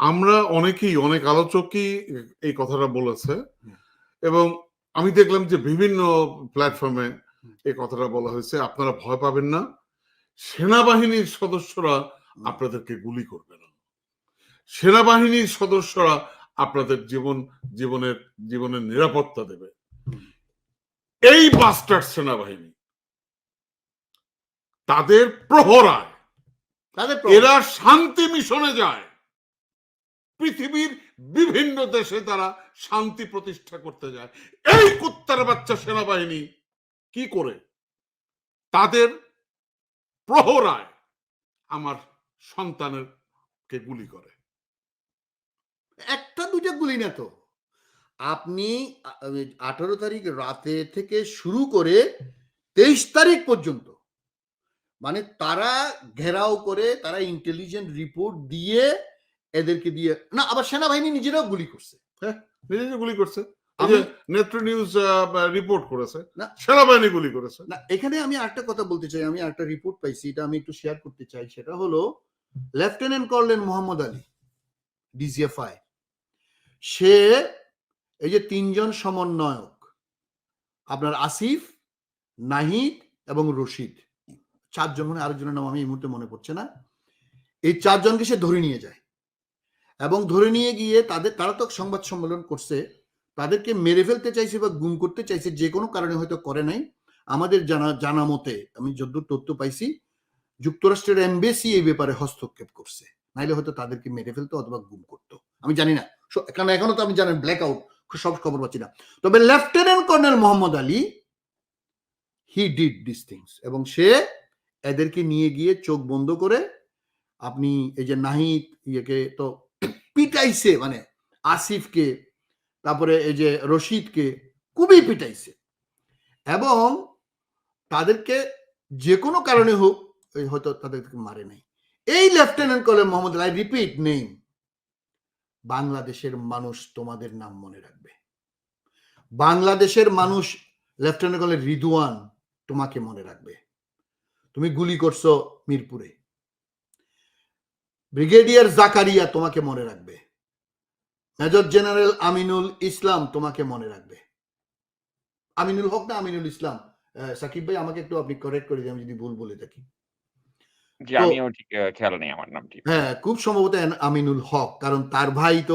আমরা অনেকেই অনেক আলোচকই এই কথাটা বলেছে এবং আমি দেখলাম যে বিভিন্ন প্ল্যাটফর্মে এই কথাটা বলা হয়েছে আপনারা ভয় পাবেন না। সেনাবাহিনীর সদস্যরা আপনাদেরকে গুলি করবে না। সেনাবাহিনীর সদস্যরা আপনাদের জীবন জীবনের জীবনের নিরাপত্তা দেবে। এই বাস্টার সেনাবাহিনী তাদের প্রহরায় তাদের এরা শান্তি মিশনে যায়। পৃথিবীর বিভিন্ন দেশে তারা শান্তি প্রতিষ্ঠা করতে যায়। এই কুত্তার বাচ্চা সেনাবাহিনী কি করে? তাদের প্রহরায় আমার সন্তানের কে গুলি করে। একটা দুইটা গুলি না তো। আপনি আঠারো তারিখ রাতে থেকে শুরু করে তেইশ তারিখ পর্যন্ত মানে তারা ঘেরাও করে, তারা ইন্টেলিজেন্ট রিপোর্ট দিয়ে এদেরকে দিয়ে না আবার সেনাবাহিনী নিজেরাও গুলি করছে। নিজে নিজে গুলি করছে। নেত্র নিউজ রিপোর্ট করেছে না। সেনাবাহিনী গুলি করেছে। না এখানে আমি একটা কথা বলতে চাই আমি একটা রিপোর্ট পাইছি এটা আমি একটু শেয়ার করতে চাই সেটা হলো lieutenant colonel Mohammad Ali D G F I সে এই যে তিনজন সমন্বয়ক আপনার আসিফ নাহিদ এবং রশিদ চারজন মানে আরেকজনের নাম আমি এই মুহূর্তে মনে পড়ছে না এই চারজনকে সে ধরে নিয়ে যায়। এবং ধরে নিয়ে গিয়ে তাদের, তারা তো সংবাদ সম্মেলন করছে, তাদেরকে মেরে ফেলতে চাইছে বা গুম করতে চাইছে, যে কোনো কারণে হয়তো করে নাই। আমাদের জানা জানা মতে, আমি যদ্দূর তথ্য পাইছি, যুক্তরাষ্ট্রের এমবেসি এই ব্যাপারে হস্তক্ষেপ করছে। নাইলে হয়তো তাদেরকে মেরে ফেলতো অথবা গুম করতো। আমি জানি না। কারণ এখনও তো আমি জানেন ব্ল্যাক আউট সব খবর পাচ্ছি না। তবে lieutenant colonel Mohammad Ali he did this things এবং সে এদেরকে নিয়ে গিয়ে চোখ বন্ধ করে, আপনি এই যে নাহিদ ইয়েকে তো পিটাইছে মানে আসিফকে, তারপরে এই যে রশিদকে খুবই পিটাইছে। এবং তাদেরকে যে কোনো কারণে হোক হয়তো তাদেরকে মারে নাই। এই lieutenant colonel Mohammad I repeat নেই বাংলাদেশের মানুষ তোমাদের নাম মনে রাখবে। বাংলাদেশের মানুষ লেফটেন্যান্ট কর্নেল রিদওয়ান তোমাকে মনে রাখবে। তুমি গুলি করছ মিরপুরে। ব্রিগেডিয়ার জাকারিয়া তোমাকে মনে রাখবে। মেজর জেনারেল আমিনুল ইসলাম তোমাকে মনে রাখবে। আমিনুল হক না আমিনুল ইসলাম। সাকিব ভাই আমাকে একটু আপনি কারেক্ট করে দিন আমি যদি ভুল বলে থাকি। আমিও ঠিক খেয়াল নেই আমার নামটি। হ্যাঁ খুব সম্ভবত আমিনুল হক কারণ তার ভাই তো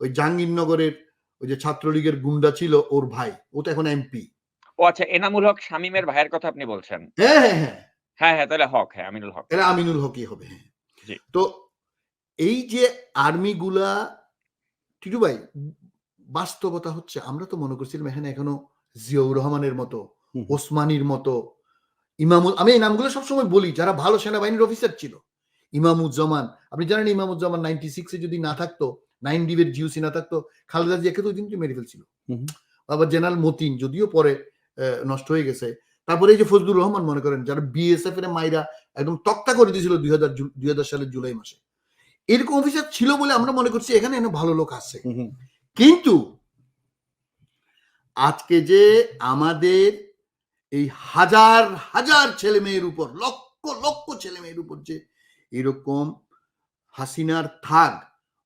ওই জাহাঙ্গীরনগরের ওই যে ছাত্রলীগের গুন্ডা ছিল ওর ভাই ও তো এখন এমপি। ও আচ্ছা এনামুল হক শামীমের ভাইয়ের কথা আপনি বলছেন? হ্যাঁ হ্যাঁ হ্যাঁ। হ্যাঁ হ্যাঁ তাহলে হক হ্যাঁ আমিনুল হক। এরা আমিনুল হকই হবে হ্যাঁ। তো এই যে আর্মিগুলা টিটু ভাই বাস্তবতা হচ্ছে আমরা তো মনে করছিলাম এখানে এখনও জিয়াউর রহমানের মতো। ওসমানীর মতো ইমামুল আমি এই নামগুলো সবসময় বলি যারা ভালো সেনাবাহিনীর অফিসার ছিল। ইমামুজ্জামান আপনি জানেন ইমামুজ্জামান নাইনটি সিক্সে যদি না থাকতো নাইন ডিবের জিউসি না থাকতো খালেদা জিয়াকে তো ওই দিন মেরে ফেলছিল। আবার জেনারেল মতিন যদিও পরে আহ, নষ্ট হয়ে গেছে তারপরে এই যে ফজলুর রহমান মনে করেন যারা বিএসএফ এর মাইরা একদম তক্তা করে দিয়েছিল দুই হাজার দুই হাজার সালের জুলাই মাসে। এরকম অফিসার ছিল বলে আমরা মনে করছি এখানে এনে ভালো লোক আছে। কিন্তু আজকে যে আমাদের এই হাজার হাজার ছেলে মেয়ের উপর লক্ষ লক্ষ ছেলে মেয়ের উপর যে এরকম হাসিনার থাক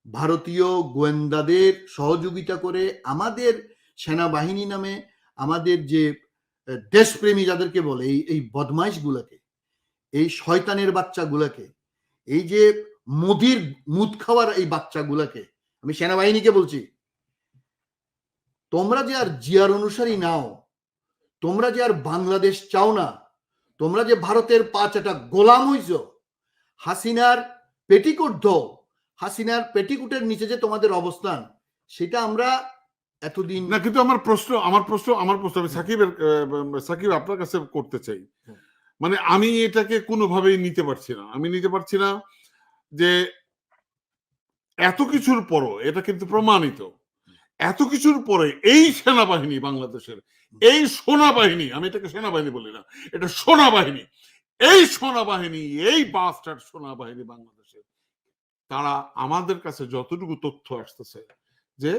ভারতীয় গোয়েন্দাদের সহযোগিতা করে আমাদের সেনাবাহিনী নামে আমাদের যে দেশপ্রেমী যাদেরকে বলে, এই এই বদমাইশ গুলাকে এই শয়তানের বাচ্চাগুলাকে, এই যে মোদির মুদ খাওয়ার এই বাচ্চাগুলাকে, আমি সেনাবাহিনীকে বলছি, তোমরা যে আর জিয়ার অনুসারী নাও, তোমরা যে আর বাংলাদেশ চাও না, তোমরা যে ভারতের পাঁচ একটা গোলাম হইছ, হাসিনার পেটিকুট ধো হাসিনার পেটিকুটের নিচে যে তোমাদের অবস্থান, সেটা আমরা এতদিন না কিন্তু আমার প্রশ্ন আমার প্রশ্ন আমার প্রশ্ন আমি সাকিবের সাকিব আপনার কাছে করতে চাই। মানে আমি এটাকে কোনোভাবেই নিতে পারছি না। আমি নিতে পারছি না যে এত কিছুর পরও এটা কিন্তু প্রমাণিত এত কিছুর পরে এই সেনাবাহিনী বাংলাদেশের এই সেনাবাহিনী আমি এটাকে সেনাবাহিনী বলি না এটা সেনাবাহিনী এই সেনাবাহিনী এই বাস্টার সেনাবাহিনী বাংলাদেশের তারা আমাদের কাছে যতটুকু তথ্য আসতেছে যে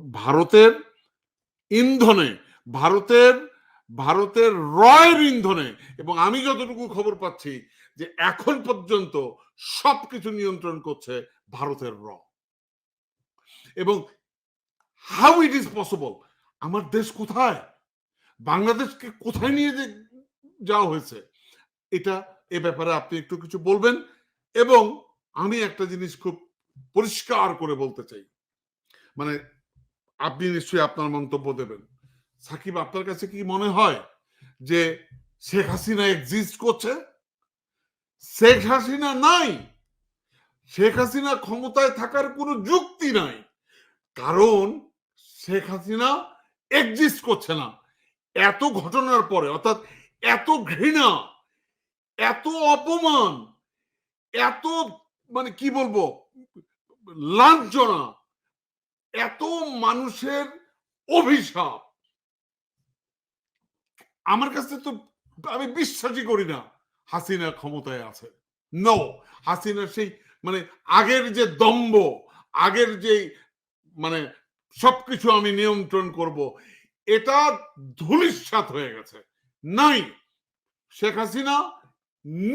ভারতের ইন্ধনে, ভারতের ভারতের রয়ের ইন্ধনে, এবং আমি যতটুকু খবর পাচ্ছি যে এখন পর্যন্ত সবকিছু নিয়ন্ত্রণ করছে ভারতের র। এবং হাউ ইট ইজ পসিবল আমার দেশ কোথায়? বাংলাদেশকে কোথায় নিয়ে যাওয়া হয়েছে? এটা এ ব্যাপারে আপনি একটু কিছু বলবেন, এবং আমি একটা জিনিস খুব পরিষ্কার করে বলতে চাই। মানে আপনি নিশ্চয়ই আপনার মন্তব্য দেবেন। সাকিব, আপনার কাছে কি মনে হয় যে শেখ হাসিনা এক্সিস্ট করছে? শেখ হাসিনা নাই। শেখ হাসিনা ক্ষমতায় থাকার কোনো যুক্তি নাই। কারণ শেখ হাসিনা এক্সিস্ট করছে না। এত ঘটনার পরে, অর্থাৎ এত ঘৃণা, এত অপমান, এত মানে কি বলব, লাঞ্ছনা এত মানুষের অভিশাপ। আমার কাছে তো আমি বিশ্বাসই করি না হাসিনা ক্ষমতায় আছে। নো হাসিনা সেই মানে আগের যে দম্ভ, আগের যে মানে সবকিছু আমি নিয়ন্ত্রণ করব, এটা ধুলিস্বাত হয়ে গেছে। নাই, শেখ হাসিনা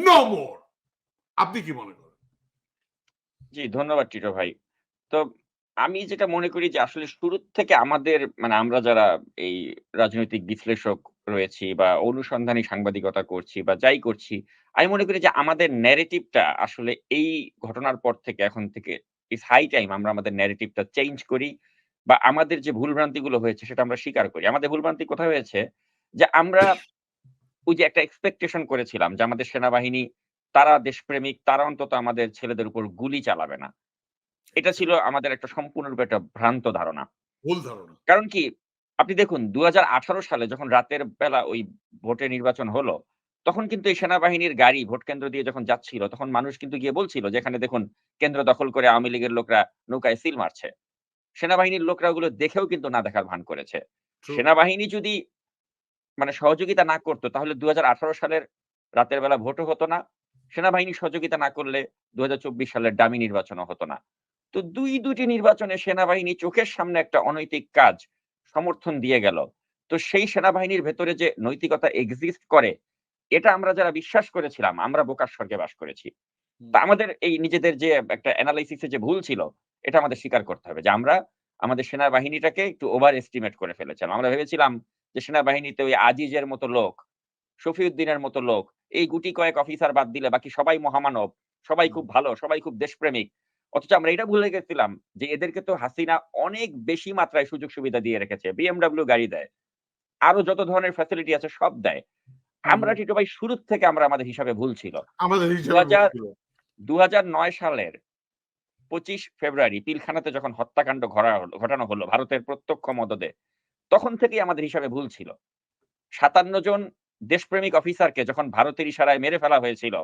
নো মোর আপনি কি মনে করেন? জি, ধন্যবাদ টিটো ভাই। তো আমি যেটা মনে করি যে, আসলে শুরু থেকে আমাদের মানে আমরা যারা এই রাজনৈতিক বিশ্লেষক রয়েছি বা অনুসন্ধানী সাংবাদিকতা করছি বা যাই করছি, আমি মনে করি যে আমাদের ন্যারেটিভটা আসলে এই ঘটনার পর থেকে, এখন থেকে ইস হাই টাইম আমরা আমাদের ন্যারেটিভটা চেঞ্জ করি বা আমাদের যে ভুলভ্রান্তিগুলো হয়েছে সেটা আমরা স্বীকার করি। আমাদের ভুলভ্রান্তি কোথায় হয়েছে? যে আমরা ওই যে একটা এক্সপেকটেশন করেছিলাম যে আমাদের সেনাবাহিনী, তারা দেশপ্রেমিক, তারা অন্তত আমাদের ছেলেদের উপর গুলি চালাবে না। এটা ছিল আমাদের একটা সম্পূর্ণরূপে একটা ভ্রান্ত ধারণা। ভুল ধারণা। কারণ কি? আপনি দেখুন দুই হাজার আঠারো সালে যখন রাতের বেলা ওই ভোটে নির্বাচন হলো তখন কিন্তু এই সেনাবাহিনীর গাড়ি ভোট কেন্দ্র দিয়ে যখন যাচ্ছিল তখন মানুষ কিন্তু গিয়ে বলছিল যেখানে দেখুন কেন্দ্র দখল করে আওয়ামী লীগের লোকরা নৌকায় সিল মারছে। সেনাবাহিনীর লোকরা ওগুলো দেখেও কিন্তু না দেখার ভান করেছে। সেনাবাহিনী যদি মানে সহযোগিতা না করতো তাহলে দুই হাজার আঠারো সালের রাতের বেলা ভোটও হতো না। সেনাবাহিনী সহযোগিতা না করলে দুই হাজার চব্বিশ সালের ডামি নির্বাচনও হতো না। তো দুই দুটি নির্বাচনে সেনাবাহিনী চোখের সামনে একটা অনৈতিক কাজ সমর্থন দিয়ে গেল। তো সেই সেনাবাহিনীর ভেতরে যে নৈতিকতা এক্সিস্ট করে এটা আমরা যারা বিশ্বাস করেছিলাম আমরা বোকার স্বর্গে বাস করেছি। তা আমাদের এই নিজেদের যে একটা অ্যানালাইসিসে যে ভুল ছিল এটা আমাদের স্বীকার করতে হবে যে আমরা আমাদের সেনাবাহিনীটাকে একটু ওভার এস্টিমেট করে ফেলেছিলাম। আমরা ভেবেছিলাম যে সেনাবাহিনীতে ওই আজিজের মতো লোক শফিউদ্দিনের মতো লোক এই গুটি কয়েক অফিসার বাদ দিলে বাকি সবাই মহামানব সবাই খুব ভালো সবাই খুব দেশপ্রেমিক অথচ আমরা এটা ভুলে গেছিলাম যে এদেরকে তো হাসিনা অনেক বেশি মাত্রায় সুযোগ সুবিধা দিয়ে রেখেছে বিএমডব্লিউ গাড়ি দেয় আরও যত ধরনের ফ্যাসিলিটি আছে সব দেয়। আমরা টিটো ভাই শুরুর থেকে আমরা আমাদের হিসাবে ভুল ছিল। আমাদের হিসাবে 2000 ছিল। দু সালের পঁচিশ ফেব্রুয়ারি পিলখানাতে যখন হত্যাকাণ্ড ঘটানো হলো ভারতের প্রত্যক্ষ মদদে তখন থেকেই আমাদের হিসাবে ভুল ছিল। সাতান্ন জন দেশপ্রেমিক অফিসারকে যখন ভারতের ইশারায় মেরে ফেলা হয়েছিল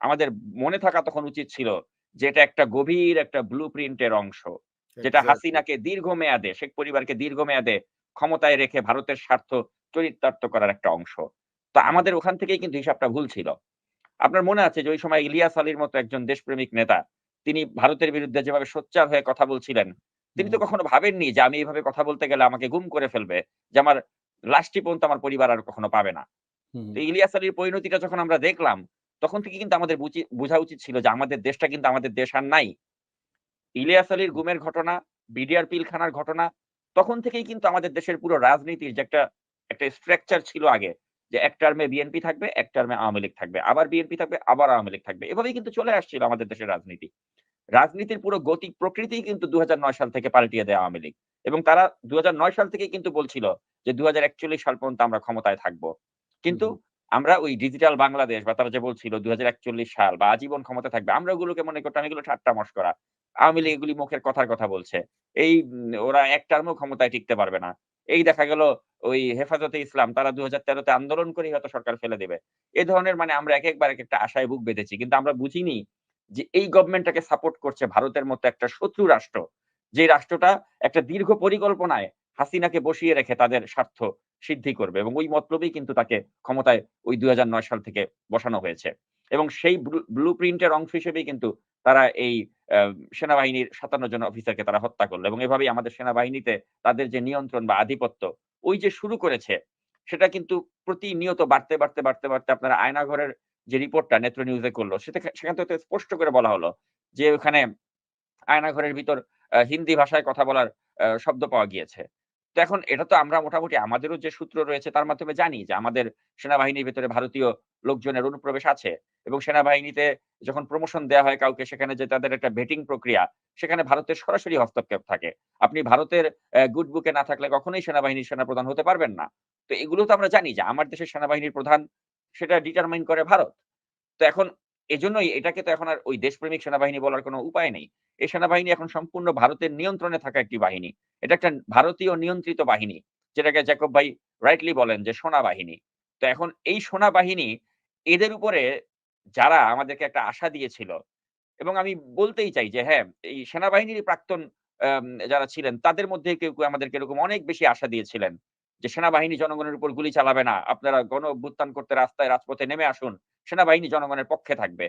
আমাদের মনে থাকা তখন উচিত ছিল যে এটা একটা গভীর একটা ব্লু প্রিন্টের অংশ যেটা. হাসিনাকে দীর্ঘমেয়াদে শেখ পরিবারকে দীর্ঘমেয়াদে ক্ষমতায় রেখে ভারতের স্বার্থ চরিতার্থ করার একটা অংশ তো আমাদের ওখান থেকেই কিন্তু হিসাবটা ভুল ছিল আপনার মনে আছে যে ওই সময় ইলিয়াস আলীর মতো একজন দেশপ্রেমিক নেতা তিনি ভারতের বিরুদ্ধে যেভাবে সোচ্চার হয়ে কথা বলছিলেন তিনি তো কখনো ভাবেননি যে আমি এইভাবে কথা বলতে গেলে আমাকে গুম করে ফেলবে যে আমার লাস্টটি পর্যন্ত আমার পরিবার আর কখনো পাবে না। ইলিয়াস আলীর পরিণতিটা যখন আমরা দেখলাম তখন থেকে কিন্তু আমাদের বুঝি- উচিত ছিল যে আমাদের দেশটা কিন্তু আমাদের দেশ আর নাই। ইলিয়াস আলীর গুমের ঘটনা বিডিআর পিলখানার ঘটনা তখন থেকেই কিন্তু আমাদের দেশের পুরো রাজনীতির যে একটা একটা স্ট্রাকচার ছিল আগে যে এক টার্মে বিএনপি থাকবে এক টার্মে আওয়ামী লীগ থাকবে আবার বিএনপি থাকবে আবার আওয়ামী লীগ থাকবে। এভাবেই কিন্তু চলে আসছিল আমাদের দেশের রাজনীতি। রাজনীতির পুরো গতি প্রকৃতি কিন্তু দু হাজার নয় সাল থেকে পাল্টিয়ে দেয় আওয়ামী লীগ। এবং তারা দু হাজার নয় সাল থেকেই কিন্তু বলছিল যে দু হাজার একচল্লিশ সাল পর্যন্ত আমরা ক্ষমতায় থাকব। কিন্তু আমরা ওই ডিজিটাল বাংলাদেশ বা তারা যে বলছিল একচল্লিশ সাল বা আজীবন ক্ষমতা থাকবে, আমরা ওগুলোকে মনে করতাম এগুলো ঠাট্টা মস্করা। আওয়ামী লীগ এগুলি মুখের কথার কথা বলছে। এই ওরা এক টার্মও ক্ষমতায় টিকতে পারবে না। এই দেখা গেল ওই হেফাজতে ইসলাম, তারা দু হাজার তেরোতে আন্দোলন করে হয়তো সরকার ফেলে দেবে। এ ধরনের মানে আমরা এক একবার এক একটা আশায় বুক বেঁধেছি। কিন্তু আমরা বুঝিনি যে এই গভর্নমেন্টটাকে সাপোর্ট করছে ভারতের মতো একটা শত্রু রাষ্ট্র। যে রাষ্ট্রটা একটা দীর্ঘ পরিকল্পনায় হাসিনাকে বসিয়ে রেখে তাদের স্বার্থ সিদ্ধি করবে এবং ওই মতলবেই কিন্তু তাকে ক্ষমতায় ওই দুই হাজার নয় সাল থেকে বসানো হয়েছে এবং সেই ব্লু প্রিন্টের অংশ হিসেবেই কিন্তু তারা এই সেনাবাহিনীর সাতান্ন জন অফিসারকে তারা হত্যা করল এবং এভাবেই আমাদের সেনাবাহিনীতে তাদের যে নিয়ন্ত্রণ বা আধিপত্য, ওই যে শুরু করেছে, সেটা কিন্তু প্রতিনিয়ত বাড়তে বাড়তে বাড়তে বাড়তে আপনারা আয়নাঘরের যে রিপোর্টটা নেত্র নিউজে করল, সেটা সেখান থেকে স্পষ্ট করে বলা হলো যে ওখানে আয়নাঘরের ভিতর হিন্দি ভাষায় কথা বলার শব্দ পাওয়া গিয়েছে। তো এখন এটা তো আমরা মোটামুটি আমাদেরও যে সূত্র রয়েছে তার মাধ্যমে জানি যে আমাদের সেনাবাহিনীর ভেতরে ভারতীয় লোকজনের অনুপ্রবেশ আছে এবং সেনাবাহিনীতে যখন প্রমোশন দেয়া হয় কাউকে, সেখানে যে তাদের একটা ভেটিং প্রক্রিয়া, সেখানে ভারতের সরাসরি হস্তক্ষেপ থাকে। আপনি ভারতের গুড বুকে না থাকলে কখনোই সেনাবাহিনীর সেনাপ্রধান হতে পারবেন না। তো এগুলো তো আমরা জানি যে আমার দেশের সেনাবাহিনীর প্রধান, সেটা ডিটারমাইন করে ভারত। তো এখন এজন্যই এটাকে তো এখন আর ওই দেশপ্রেমিক সেনাবাহিনী বলার কোনো উপায় নেই। এই সেনাবাহিনী এখন সম্পূর্ণ ভারতের নিয়ন্ত্রণে থাকা একটি বাহিনী। এটা একটা ভারতীয় নিয়ন্ত্রিত বাহিনী। যেটাকে জ্যাকব ভাই রাইটলি বলেন যে সোনা বাহিনী। তো এখন এই সোনা বাহিনী এদের উপরে যারা আমাদেরকে একটা আশা দিয়েছিল এবং আমি বলতেই চাই যে হ্যাঁ, এই সেনাবাহিনীর প্রাক্তন যারা ছিলেন তাদের মধ্যে কেউ, কেউ আমাদেরকে এরকম অনেক বেশি আশা দিয়েছিলেন। যে সেনাবাহিনী জনগণের উপর গুলি চালাবে না। আপনারা গণ অভ্যুত্থান করতে রাস্তায় রাজপথে নেমে আসুন। সেনাবাহিনী জনগণের পক্ষে থাকবে।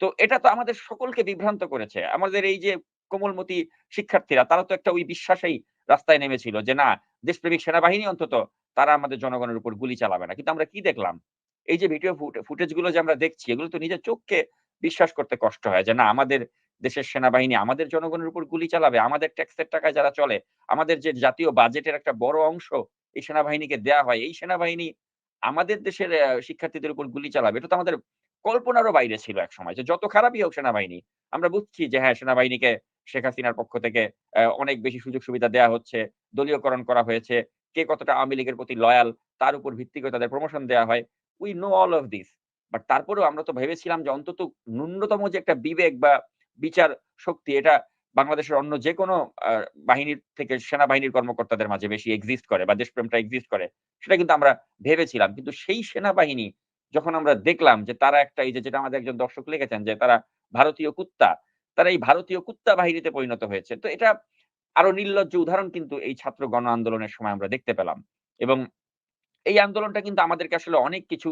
তো এটা তো আমাদের সকলকে বিভ্রান্ত করেছে। আমাদের এই যে কোমলমতি শিক্ষার্থীরা তারা তো একটা ওই বিশ্বাসেই রাস্তায় নেমেছিল যে না দেশপ্রেমিক সেনাবাহিনী অন্তত তারা আমাদের জনগণের উপর গুলি চালাবে না। কিন্তু আমরা কি দেখলাম? এই যে ভিডিও ফুটেজগুলো যে আমরা দেখছি এগুলো তো নিজের চোখকে বিশ্বাস করতে কষ্ট হয় যে না আমাদের দেশের সেনাবাহিনী আমাদের জনগণের উপর গুলি চালাবে। আমাদের ট্যাক্সের টাকায় যারা চলে, আমাদের যে জাতীয় বাজেটের একটা বড় অংশ এই সেনাবাহিনীকে দেয়া হয়। এই সেনাবাহিনী আমাদের দেশের শিক্ষার্থীদের উপর গুলি চালাবে। এটা তো আমাদের কল্পনারও বাইরে ছিল একসময়। যে যত খারাপই হোক সেনাবাহিনী। আমরা বুঝছি যে হ্যাঁ, সেনাবাহিনীকে শেখ হাসিনার পক্ষ থেকে অনেক বেশি সুযোগ সুবিধা দেয়া হচ্ছে। দলীয়করণ করা হয়েছে। কে কতটা আওয়ামী লীগের প্রতি লয়াল তার উপর ভিত্তি করে তাদের প্রমোশন দেওয়া হয়। We know all of this. But তারপরেও আমরা তো ভেবেছিলাম যে অন্তত ন্যূনতম যে একটা বিবেক বা বিচার শক্তি এটা বাংলাদেশের অন্য যেকোনো আ বাহিনীর থেকে সেনাবাহিনীর কর্মকর্তাদের মাঝে বেশি এক্সিস্ট করে বা দেশপ্রেমটা এক্সিস্ট করে। সেটা কিন্তু আমরা ভেবেছিলাম। কিন্তু সেই সেনাবাহিনী যখন আমরা দেখলাম যে তারা একটা এই যে যেটা আমাদের একজন দর্শক লিখেছেন যে তারা ভারতীয় কুত্তা। তারা এই ভারতীয় কুত্তা বাহিনীতে পরিণত হয়েছে। তো এটা আরও নির্লজ্জ উদাহরণ কিন্তু এই ছাত্র গণ আন্দোলনের সময় আমরা দেখতে পেলাম। এবং এই আন্দোলনটা কিন্তু আমাদেরকে আসলে অনেক কিছু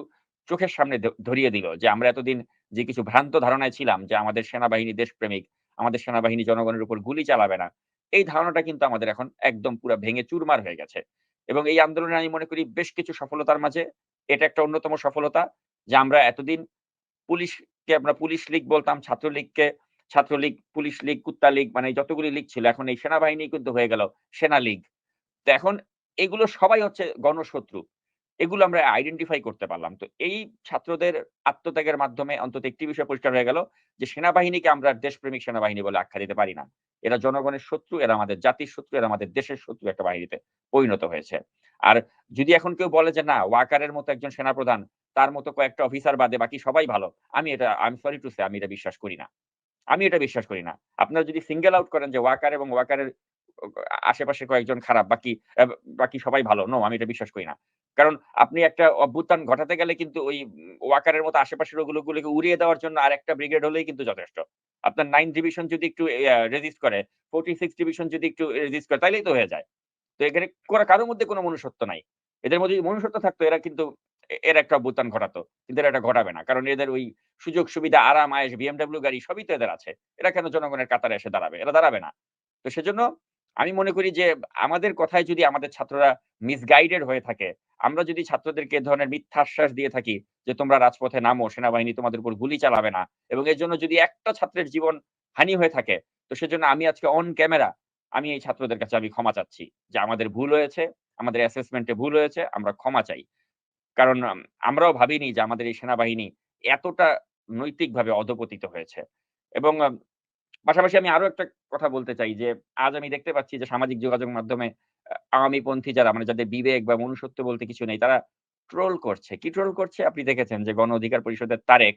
চোখের সামনে ধরিয়ে দিল যে আমরা এতদিন যে কিছু ভ্রান্ত ধারণায় ছিলাম যে আমাদের সেনাবাহিনী দেশপ্রেমিক, আমাদের সেনাবাহিনী জনগণের উপর গুলি চালাবে না। এই ধারণাটা কিন্তু আমাদের এখন একদম পুরা ভেঙে চুরমার হয়ে গেছে। এবং এই আন্দোলনে আমি মনে করি বেশ কিছু সফলতার মাঝে এটা একটা অন্যতম সফলতা যে আমরা এতদিন পুলিশকে আমরা পুলিশ লীগ বলতাম, ছাত্রলীগকে ছাত্রলীগ, পুলিশ লীগ, কুত্তা লীগ মানে যতগুলি লীগ ছিল এখন এই সেনাবাহিনী কিন্তু হয়ে গেল সেনা লীগ। তো এখন এগুলো সবাই হচ্ছে গণশত্রু। এগুলো আমরা আইডেন্টিফাই করতে পারলাম। তো এই ছাত্রদের আত্মত্যাগের মাধ্যমে অন্তত একটি বিষয় পরিষ্কার হয়ে গেল যে সেনাবাহিনীকে আমরা দেশপ্রেমিক সেনাবাহিনী বলে আখ্যা দিতে পারি না। এরা জনগণের শত্রু, এরা আমাদের জাতির শত্রু, এরা আমাদের দেশের শত্রু একটা বাহিনীতে পরিণত হয়েছে। আর যদি এখন কেউ বলে যে না ওয়াকারের মতো একজন সেনাপ্রধান, তার মতো কয়েকটা অফিসার বাদে বাকি সবাই ভালো। আমি এটা I am sorry to say আমি এটা বিশ্বাস করি না। আমি এটা বিশ্বাস করি না। আপনারা যদি সিঙ্গেল আউট করেন যে ওয়াকার এবং ওয়াকারের আশেপাশে কয়েকজন খারাপ বাকি বাকি সবাই ভালো। নো আমি এটা বিশ্বাস করি না। কারণ আপনি একটা অভ্যুত্থান ঘটাতে গেলে কিন্তু ওই ওয়াকারের মতো আশেপাশের ওগুলোগুলোকে উড়িয়ে দেওয়ার জন্য আরেকটা ব্রিগেড হলেই কিন্তু যথেষ্ট। আপনার 9 ডিভিশন যদি একটু রেজিস্ট করে, 46 ডিভিশন যদি একটু রেজিস্ট করে তাইলেই তো হয়ে যায়। তো এখানে কোরা কারও মধ্যে কোনো মনুষ্যত্ব নাই। এদের মধ্যে মনুষ্যত্ব থাকতো এরা কিন্তু এর একটা অভ্যুত্থান ঘটাতো। কিন্তু এরা এটা ঘটাবে না। কারণ এদের ওই সুযোগ সুবিধা, আরাম, আয়েস বিএমডাব্লিউ গাড়ি সবই তো এদের আছে। এরা কেন জনগণের কাতারে এসে দাঁড়াবে? এরা দাঁড়াবে না। তো সেজন্য আমি মনে করি যে আমাদের কথায় যদি আমাদের ছাত্ররা মিসগাইডেড হয়ে থাকে, আমরা যদি ছাত্রদেরকে ধরনের মিথ্যা আশ্বাস দিয়ে থাকি যে তোমরা রাজপথে নামো, সেনাবাহিনী তোমাদের উপর গুলি চালাবে না এবং এর জন্য যদি একটা ছাত্রের জীবন হানি হয়ে থাকে, তো সেজন্য আমি আজকে অন ক্যামেরা আমি এই ছাত্রদের কাছে আমি ক্ষমা চাচ্ছি। যে আমাদের ভুল হয়েছে, আমাদের অ্যাসেসমেন্টে ভুল হয়েছে, আমরা ক্ষমা চাই। কারণ আমরাও ভাবিনি যে আমাদের এই সেনাবাহিনী এতটা নৈতিকভাবে অধঃপতিত হয়েছে। এবং পাশাপাশি আমি আরও একটা কথা বলতে চাই যে আজ আমি দেখতে পাচ্ছি যে সামাজিক যোগাযোগ মাধ্যমে আওয়ামীপন্থী যারা মানে যাদের বিবেক বা মনুষ্যত্ব বলতে কিছু নেই তারা ট্রোল করছে। কি ট্রোল করছে? আপনি দেখেছেন যে গণ অধিকার পরিষদের তারেক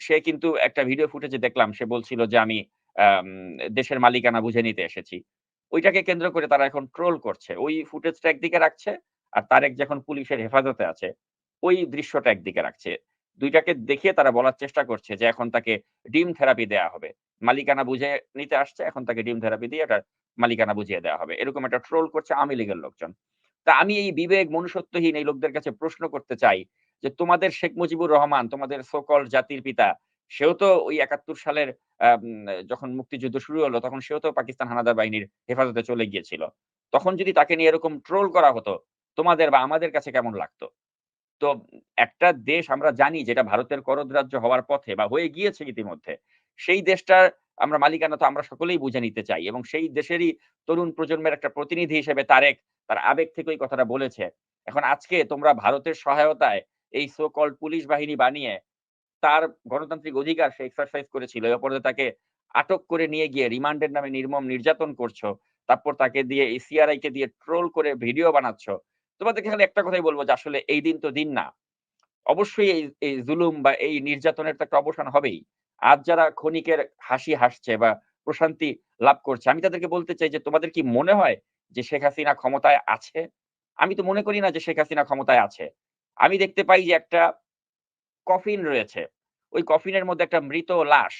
সে কিন্তু একটা ভিডিও ফুটেজে দেখলাম সে বলছিল যে আম দেশের মালিকানা বুঝে নিতে এসেছি। ওইটাকে কেন্দ্র করে তারা এখন ট্রোল করছে। ওই ফুটেজটা একদিকে রাখছে আর তারেক যখন পুলিশের হেফাজতে আছে, ওই দৃশ্যটা একদিকে রাখছে। দুইটাকে দেখিয়ে তারা বলার চেষ্টা করছে যে এখন তাকে ডিম থেরাপি দেয়া হবে। মালিকানা বুঝে নিতে আসছে, এখন তাকে ডিম থেরাপি দিয়ে এটার মালিকানা বুঝিয়ে দেয়া হবে। এরকম একটা ট্রোল করছে আওয়ামী লীগের লোকজন। তা আমি এই বিবেক মনুষ্যত্বহীন এই লোকদের কাছে প্রশ্ন করতে চাই যে তোমাদের শেখ মুজিবুর রহমান, তোমাদের সো কল্ড জাতির পিতা, সেও তো ওই ৭১ সালের যখন মুক্তিযুদ্ধ শুরু হলো তখন সেও তো পাকিস্তান হানাদার বাহিনীর হেফাজতে চলে গিয়েছিল। তখন যদি তাকে নিয়ে এরকম ট্রোল করা হতো, তোমাদের বা আমাদের কাছে কেমন লাগতো? তো একটা দেশ আমরা জানি যেটা ভারতের করদ রাজ্য হওয়ার পথে বা হয়ে গিয়েছে ইতিমধ্যে সেই দেশটার আমরা মালিকানা তো আমরা সকলেই বুঝে নিতে চাই এবং সেই দেশেরই তরুণ প্রজন্মের একটা প্রতিনিধি হিসেবে তারেক তার আবেগ থেকে ওই কথাটা বলেছে। এখন আজকে তোমরা ভারতের সহায়তায় এই সো কল্ড পুলিশ বাহিনী বানিয়ে তার গণতান্ত্রিক অধিকার সে এক্সারসাইজ করেছিল। অপরাধে তাকে আটক করে নিয়ে গিয়ে রিমান্ডের নামে নির্মম নির্যাতন করছ। তারপর তাকে দিয়ে এই সিআরআই কে দিয়ে ট্রোল করে ভিডিও বানাচ্ছ। তোমাদেরকে খালি একটা কথাই বলব যে আসলে এই দিন তো দিন না। অবশ্যই এই জুলুম বা এই নির্যাতনের তো একটা অবসান হবেই। আজ যারা ক্ষণিকের হাসি হাসছে বা প্রশান্তি লাভ করছে, আমি তাদেরকে বলতে চাই যে, তোমাদের কি মনে হয় যে, শেখ হাসিনা ক্ষমতায় আছে? আমি তো মনে করি না যে, শেখ হাসিনা ক্ষমতায় আছে। আমি দেখতে পাই যে, একটা কফিন রয়েছে। ওই কফিনের মধ্যে একটা মৃত লাশ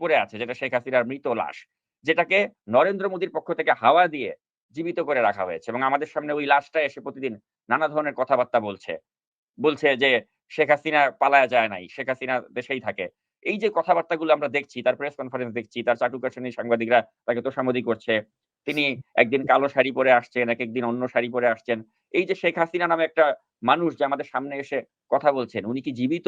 পড়ে আছে, যেটা শেখ হাসিনার মৃত লাশ, যেটাকে নরেন্দ্র মোদীর পক্ষ থেকে হাওয়া দিয়ে জীবিত করে রাখা হয়েছে এবং আমাদের সামনে ওই লাশটা এসে প্রতিদিন নানা ধরনের কথাবার্তা বলছে। বলছে যে, শেখ হাসিনা পালায়া যায় নাই, শেখ হাসিনা দেশেই থাকে। এই যে কথাবার্তাগুলো আমরা দেখছি, তার প্রেস কনফারেন্স দেখছি, তার চাটুকাশনী সাংবাদিকরা তাকে তোষামোদি করছে, তিনি একদিন কালো শাড়ি পরে আসছেন, এক একদিন অন্য শাড়ি পরে আসছেন। এই যে শেখ হাসিনা নামে একটা মানুষ যে আমাদের সামনে এসে কথা বলছেন, উনি কি জীবিত?